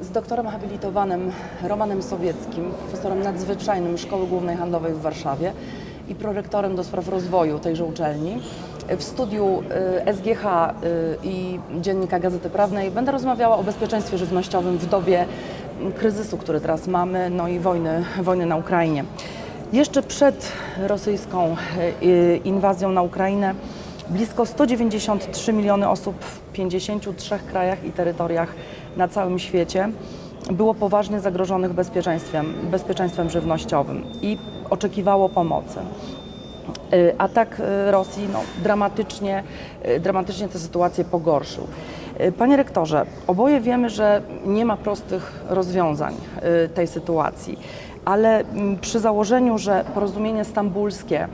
Z doktorem habilitowanym Romanem Sowieckim, profesorem nadzwyczajnym Szkoły Głównej Handlowej w Warszawie i prorektorem do spraw rozwoju tejże uczelni. W studiu y, SGH y, i Dziennika Gazety Prawnej będę rozmawiała o bezpieczeństwie żywnościowym w dobie mm, kryzysu, który teraz mamy, no i wojny, wojny na Ukrainie. Jeszcze przed rosyjską y, inwazją na Ukrainę blisko 193 miliony osób w 53 krajach i terytoriach na całym świecie było poważnie zagrożonych bezpieczeństwem, bezpieczeństwem żywnościowym i oczekiwało pomocy. Y, Atak y, Rosji no, dramatycznie, y, dramatycznie tę sytuację pogorszył. Panie rektorze, oboje wiemy, że nie ma prostych rozwiązań tej sytuacji, ale mm, przy założeniu, że porozumienie stambulskie y,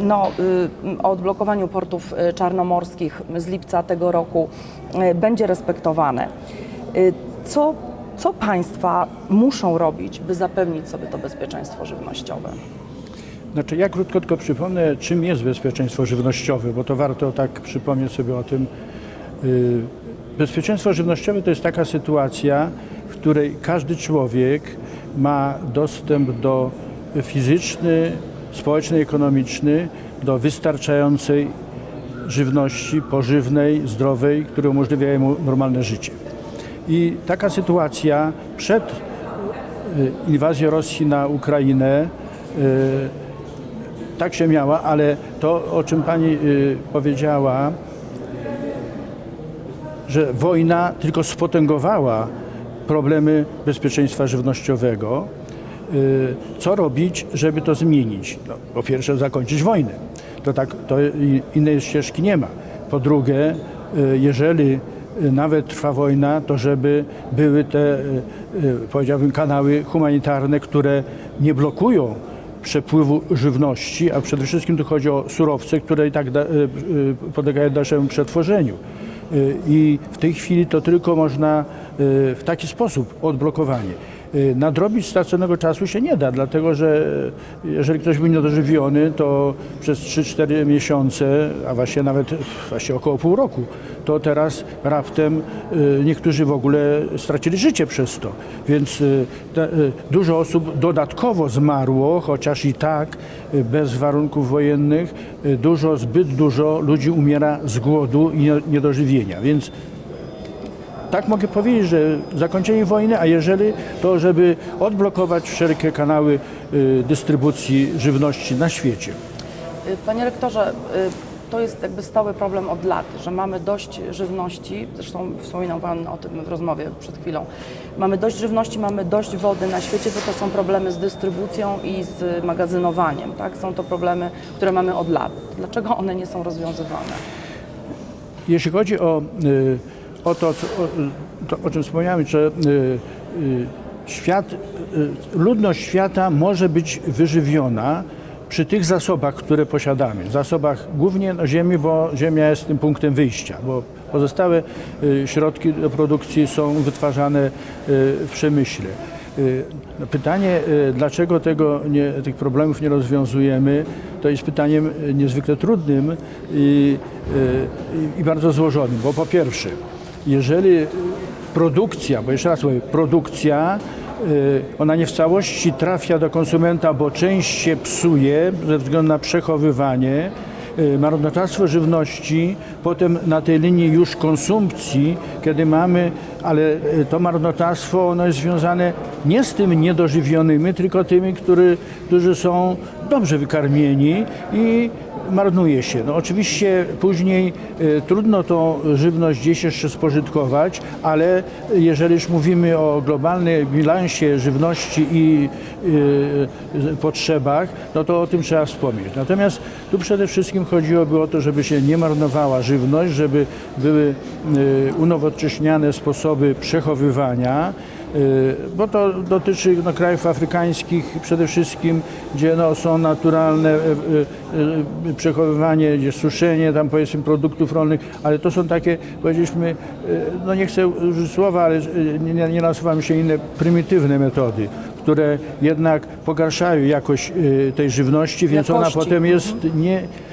no, y, o odblokowaniu portów y, czarnomorskich z lipca tego roku y, będzie respektowane, y, co, co państwa muszą robić, by zapewnić sobie to bezpieczeństwo żywnościowe? Znaczy, ja krótko tylko przypomnę, czym jest bezpieczeństwo żywnościowe, bo to warto tak przypomnieć sobie o tym. Yy, Bezpieczeństwo żywnościowe to jest taka sytuacja, w której każdy człowiek ma dostęp do fizyczny, społeczny, ekonomiczny, do wystarczającej żywności pożywnej, zdrowej, która umożliwia mu normalne życie. I taka sytuacja przed y, inwazją Rosji na Ukrainę y, tak się miała, ale to, o czym pani y, powiedziała, że wojna tylko spotęgowała problemy bezpieczeństwa żywnościowego. Y, Co robić, żeby to zmienić? No, po pierwsze, zakończyć wojnę. To, tak, to innej ścieżki nie ma. Po drugie, y, jeżeli y, nawet trwa wojna, to żeby były te, powiedziałbym, kanały humanitarne, które nie blokują przepływu żywności, a przede wszystkim tu chodzi o surowce, które i tak da, podlegają dalszemu przetworzeniu. I w tej chwili to tylko można w taki sposób odblokowanie. Y, Nadrobić straconego czasu się nie da, dlatego że y, jeżeli ktoś był niedożywiony, to przez 3-4 miesiące, a właśnie nawet właśnie około pół roku, to teraz raptem y, niektórzy w ogóle stracili życie przez to. Więc y, y, dużo osób dodatkowo zmarło, chociaż i tak y, bez warunków wojennych y, dużo, zbyt dużo ludzi umiera z głodu i nie- niedożywienia. Więc tak mogę powiedzieć, że zakończenie wojny, a jeżeli to, żeby odblokować wszelkie kanały y, dystrybucji żywności na świecie. Y, Panie rektorze, y, to jest jakby stały problem od lat, że mamy dość żywności, zresztą wspominał Pan o tym w rozmowie przed chwilą. Mamy dość żywności, mamy dość wody na świecie, tylko są problemy z dystrybucją i z magazynowaniem. Tak? Są to problemy, które mamy od lat. Dlaczego one nie są rozwiązywane? Jeśli chodzi o, y, o to, o, czym wspomniałem, że y, y, świat, y, ludność świata może być wyżywiona przy tych zasobach, które posiadamy. Zasobach głównie na ziemi, bo ziemia jest tym punktem wyjścia, bo pozostałe środki do produkcji są wytwarzane w przemyśle. No Pytanie, dlaczego tego nie, tych problemów nie rozwiązujemy, to jest pytaniem niezwykle trudnym i, y, i bardzo złożonym, bo po pierwsze, jeżeli produkcja, bo jeszcze raz mówię, produkcja, y, ona nie w całości trafia do konsumenta, bo część się psuje ze względu na przechowywanie, y, marnotrawstwo żywności, potem na tej linii już konsumpcji, kiedy mamy, ale y, to marnotrawstwo ono jest związane nie z tymi niedożywionymi, tylko tymi, który, którzy są dobrze wykarmieni i marnuje się. No oczywiście później y, trudno tą żywność gdzieś jeszcze spożytkować, ale jeżeli już mówimy o globalnym bilansie żywności i y, potrzebach, no to o tym trzeba wspomnieć. Natomiast tu przede wszystkim chodziłoby o to, żeby się nie marnowała żywność, żeby były y, unowocześniane sposoby przechowywania, bo to dotyczy no, krajów afrykańskich przede wszystkim, gdzie no, są naturalne y, y, y, przechowywanie, gdzie suszenie tam powiedzmy produktów rolnych, ale to są takie, powiedzieliśmy, y, no nie chcę użyć słowa, ale y, nie, nie nasuwam się inne prymitywne metody, które jednak pogarszają jakość y, tej żywności, więc ona Jakości. potem jest nie, y,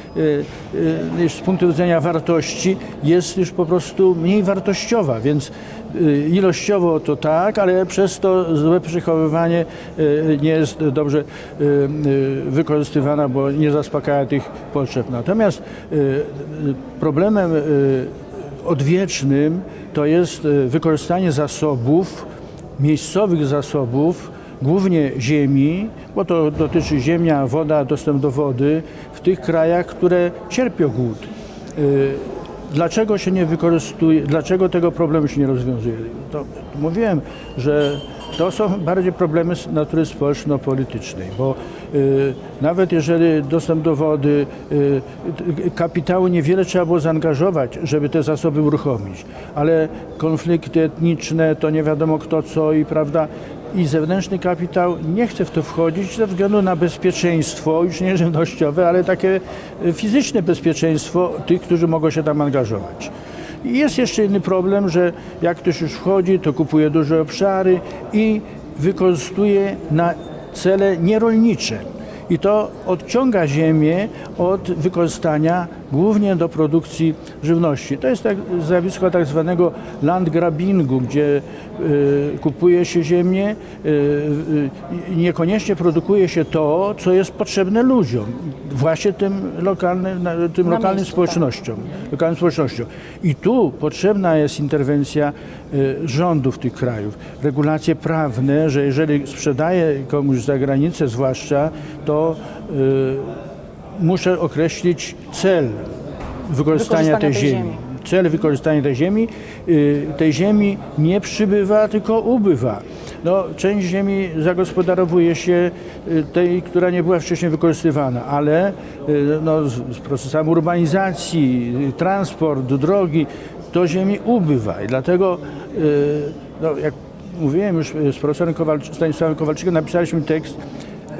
już z punktu widzenia wartości jest już po prostu mniej wartościowa, więc y, ilościowo to tak, ale przez to złe przechowywanie y, nie jest dobrze y, y, wykorzystywana, bo nie zaspokaja tych potrzeb. Natomiast y, y, problemem y, odwiecznym to jest y, wykorzystanie zasobów, miejscowych zasobów, głównie ziemi, bo to dotyczy ziemia, woda, dostęp do wody w tych krajach, które cierpią głód. Y, Dlaczego się nie wykorzystuje, dlaczego tego problemu się nie rozwiązuje? To mówiłem, że to są bardziej problemy natury społeczno-politycznej, bo y, nawet jeżeli dostęp do wody, y, kapitału niewiele trzeba było zaangażować, żeby te zasoby uruchomić, ale konflikty etniczne, to nie wiadomo kto co i prawda, i zewnętrzny kapitał nie chce w to wchodzić ze względu na bezpieczeństwo, już nie żywnościowe, ale takie y, fizyczne bezpieczeństwo tych, którzy mogą się tam angażować. I jest jeszcze inny problem, że jak ktoś już wchodzi, to kupuje duże obszary i wykorzystuje na cele nierolnicze. I to odciąga ziemię od wykorzystania głównie do produkcji żywności. To jest tak, zjawisko tak zwanego landgrabbingu, gdzie y, kupuje się ziemię y, y, i niekoniecznie produkuje się to, co jest potrzebne ludziom, właśnie tym lokalnym, tym Na lokalnym miejscu, społecznościom, lokalnym społecznościom. I tu potrzebna jest interwencja y, rządów tych krajów, regulacje prawne, że jeżeli sprzedaję komuś za granicę zwłaszcza, to y, muszę określić cel wykorzystania, tej, tej ziemi. ziemi. Cel wykorzystania tej ziemi, y, tej ziemi nie przybywa, tylko ubywa. No, część ziemi zagospodarowuje się y, tej, która nie była wcześniej wykorzystywana, ale y, no, z, procesami urbanizacji, transport, drogi, to ziemi ubywa i dlatego, no, jak mówiłem już z profesorem Kowalczy, Stanisławem Kowalczykiem, napisaliśmy tekst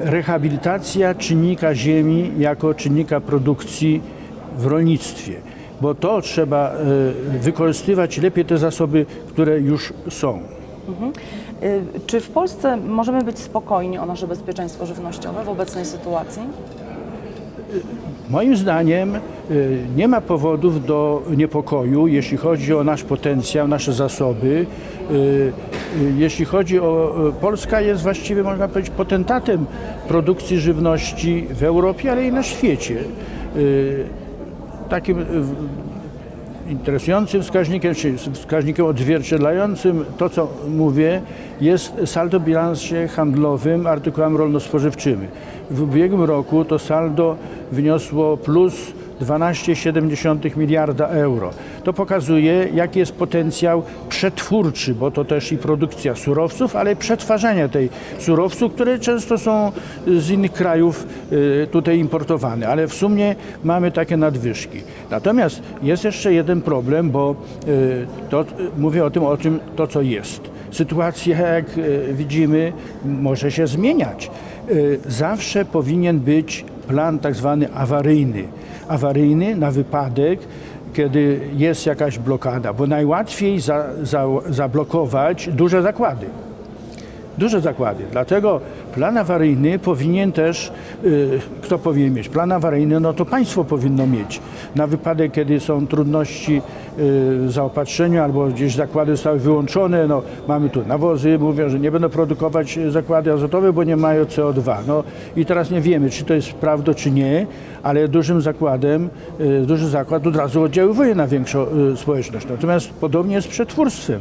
Rehabilitacja czynnika ziemi jako czynnika produkcji w rolnictwie, bo to trzeba y, wykorzystywać lepiej te zasoby, które już są. Y, Czy w Polsce możemy być spokojni o nasze bezpieczeństwo żywnościowe w obecnej sytuacji? Moim zdaniem nie ma powodów do niepokoju, jeśli chodzi o nasz potencjał, nasze zasoby. Y, Jeśli chodzi o y, Polska jest właściwie można powiedzieć potentatem produkcji żywności w Europie, ale i na świecie. Y, Takim interesującym wskaźnikiem, czy wskaźnikiem odzwierciedlającym to, co mówię, jest saldo bilansie handlowym artykułami rolno-spożywczymi. W ubiegłym roku to saldo wyniosło plus 12,7 miliarda euro. To pokazuje, jaki jest potencjał przetwórczy, bo to też i produkcja surowców, ale i przetwarzania tej surowców, które często są z innych krajów y, tutaj importowane, ale w sumie mamy takie nadwyżki. Natomiast jest jeszcze jeden problem, bo y, to, y, mówię o tym, o czym to, co jest. Sytuacja, jak widzimy, może się zmieniać. Zawsze powinien być plan tak zwany awaryjny. Awaryjny na wypadek, kiedy jest jakaś blokada, bo najłatwiej za, za, zablokować duże zakłady. Duże zakłady. Dlatego plan awaryjny powinien też, y, kto powinien mieć? Plan awaryjny, no to państwo powinno mieć. Na wypadek, kiedy są trudności y, w zaopatrzeniu albo gdzieś zakłady zostały wyłączone, no mamy tu nawozy, mówią, że nie będą produkować y, zakłady azotowe, bo nie mają CO2. No i teraz nie wiemy, czy to jest prawda, czy nie, ale dużym zakładem, duży zakład od razu oddziaływuje na większą społeczność. Natomiast podobnie jest z przetwórstwem.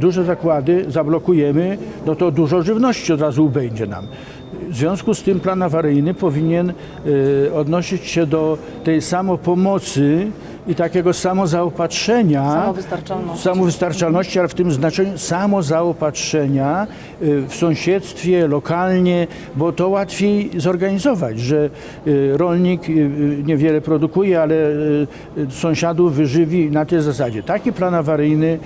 Duże zakłady zablokujemy, no to dużo żywności od razu ubędzie nam. W związku z tym plan awaryjny powinien y, odnosić się do tej samopomocy i takiego samozaopatrzenia. Samowystarczalności. Samowystarczalności, ale w tym znaczeniu samozaopatrzenia y, w sąsiedztwie, lokalnie, bo to łatwiej zorganizować, że y, rolnik y, niewiele produkuje, ale sąsiadów wyżywi na tej zasadzie. Taki plan awaryjny,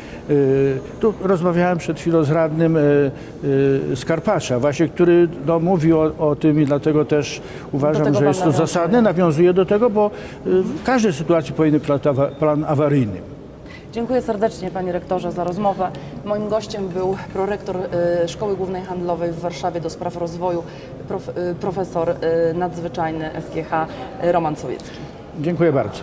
tu rozmawiałem przed chwilą z radnym z Karpacza, właśnie, który no, mówi o, o tym i dlatego też uważam, że jest to nawiązuje. zasadne, nawiązuje do tego, bo w każdej sytuacji powinien plan, awa- plan awaryjny. Dziękuję serdecznie Panie Rektorze za rozmowę. Moim gościem był prorektor y, Szkoły Głównej Handlowej w Warszawie do spraw rozwoju, y, profesor y, nadzwyczajny SGH Roman Sowiecki. Dziękuję bardzo.